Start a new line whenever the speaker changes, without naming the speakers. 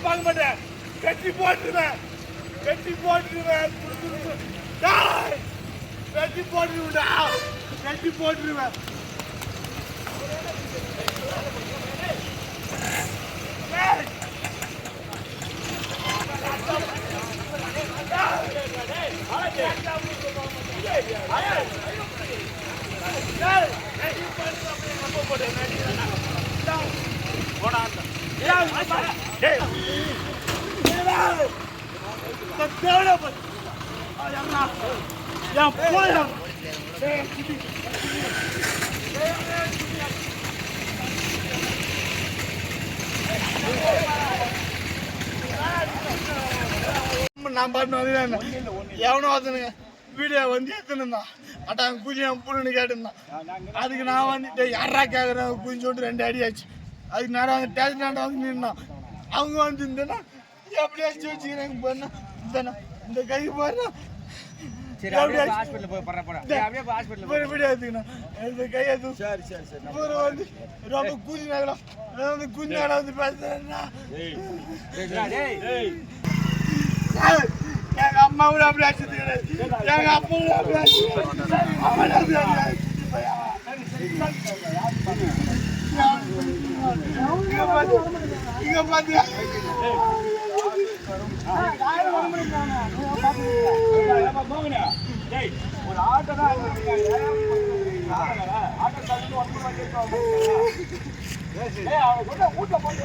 பார்க்க மாட்டேன் கட்டி போட்டுருவேன் கட்டி போட்டுருவேன் டேய்! கட்டி போட்டுருவேன்டா கட்டி போட்டுருவேன் டேய்! நான் பாட்டு வந்து எவனோ வந்துனுங்க வீடியோ வந்து எடுத்துனுந்தான் அட்டாங்க குஞ்சு புள்ளுன்னு கேட்டுருந்தான் அதுக்கு நான் வந்துட்டு யாரா கேட்குறேன் சொல்லிட்டு ரெண்டு அடி ஆச்சு. அதுக்கு நான் வந்து டேஸ்ட் வந்து நின்னான் அவங்க வந்து இருந்தேன்னா எப்படி அடிச்சு வச்சுக்கிறேன் பண்ணா இந்த இந்த கை வந்து ரொம்ப குஞ்சு குஞ்சு பேசுறேன்னா. கூட அப்படி அடிச்சது பையா. இங்க பாத்தியா இங்க பாத்து
டேய் ஒரு ஆட்டோ தான் ஆட்டோ தள்ளி ஒன்று ஏய் அவன் கூட ஊட்ட போட்டு